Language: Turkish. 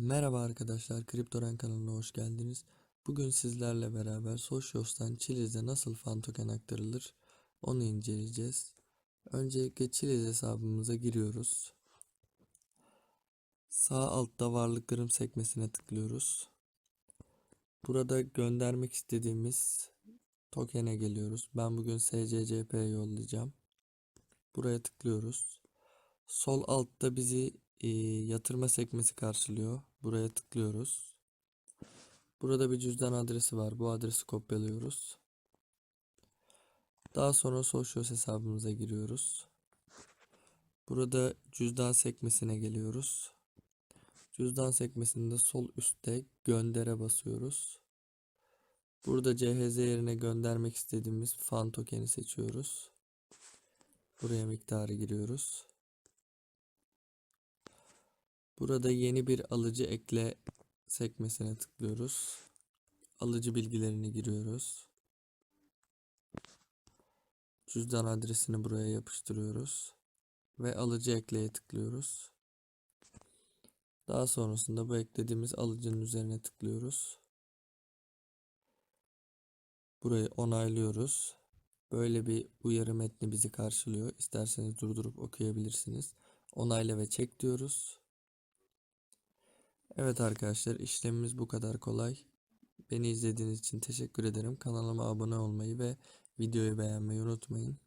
Merhaba arkadaşlar, Kriptoren kanalına hoş geldiniz. Bugün sizlerle beraber Socios'tan Chiliz'e nasıl fan token aktarılır onu inceleyeceğiz. Öncelikle Chiliz hesabımıza giriyoruz. Sağ altta varlıklarım sekmesine tıklıyoruz. Burada göndermek istediğimiz token'e geliyoruz. Ben bugün SCCP yollayacağım. Buraya tıklıyoruz. Sol altta bizi e, yatırma sekmesi karşılıyor. Buraya tıklıyoruz. Burada bir cüzdan adresi var. Bu adresi kopyalıyoruz. Daha sonra Socios hesabımıza giriyoruz. Burada cüzdan sekmesine geliyoruz. Cüzdan sekmesinde sol üstte göndere basıyoruz. Burada CHZ yerine göndermek istediğimiz fan tokeni seçiyoruz. Buraya miktarı giriyoruz. Burada yeni bir alıcı ekle sekmesine tıklıyoruz. Alıcı bilgilerini giriyoruz. Cüzdan adresini buraya yapıştırıyoruz. Ve alıcı ekleye tıklıyoruz. Daha sonrasında bu eklediğimiz alıcının üzerine tıklıyoruz. Burayı onaylıyoruz. Böyle bir uyarı metni bizi karşılıyor. İsterseniz durdurup okuyabilirsiniz. Onayla ve çek diyoruz. Evet arkadaşlar işlemimiz bu kadar kolay. Beni izlediğiniz için teşekkür ederim. Kanalıma abone olmayı ve videoyu beğenmeyi unutmayın.